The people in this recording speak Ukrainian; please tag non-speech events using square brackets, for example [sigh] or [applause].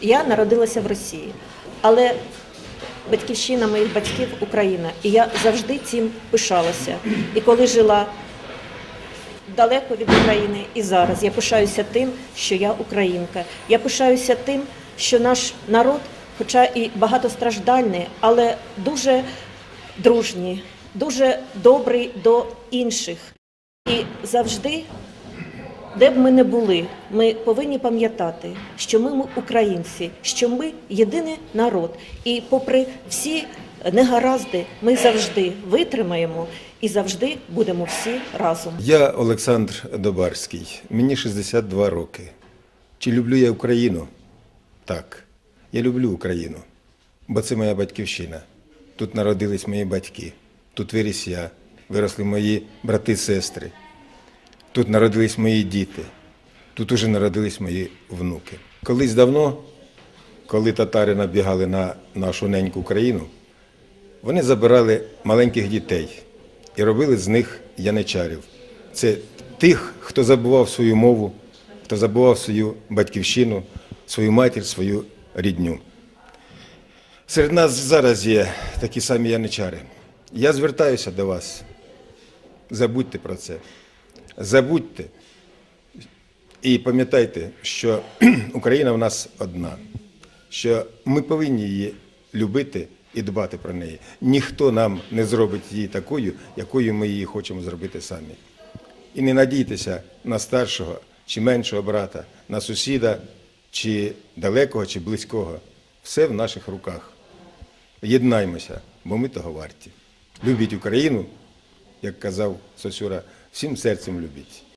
Я народилася в Росії, але батьківщина моїх батьків Україна, і я завжди цим пишалася. І коли жила далеко від України і зараз, я пишаюся тим, що я українка. Я пишаюся тим, що наш народ, хоча і багатостраждальний, але дуже дружній, дуже добрий до інших. І завжди де б ми не були, ми повинні пам'ятати, що ми українці, що ми єдиний народ. І попри всі негаразди, ми завжди витримаємо і завжди будемо всі разом. Я Олександр Добарський, мені 62 роки. Чи люблю я Україну? Так, я люблю Україну, бо це моя батьківщина. Тут народились мої батьки, тут виріс я, виросли мої брати сестри. Тут народились мої діти, тут уже народились мої внуки. Колись давно, коли татари набігали на нашу неньку країну, вони забирали маленьких дітей і робили з них яничарів. Це тих, хто забував свою мову, хто забував свою батьківщину, свою матір, свою рідню. Серед нас зараз є такі самі яничари. Я звертаюся до вас. Забудьте про це. Забудьте і пам'ятайте, що [clears throat] Україна в нас одна, що ми повинні її любити і дбати про неї. Ніхто нам не зробить її такою, якою ми її хочемо зробити самі. І не надійтеся на старшого чи меншого брата, на сусіда, чи далекого, чи близького. Все в наших руках. Єднаймося, бо ми того варті. Любіть Україну, як казав Сосюра, всім серцем любіть.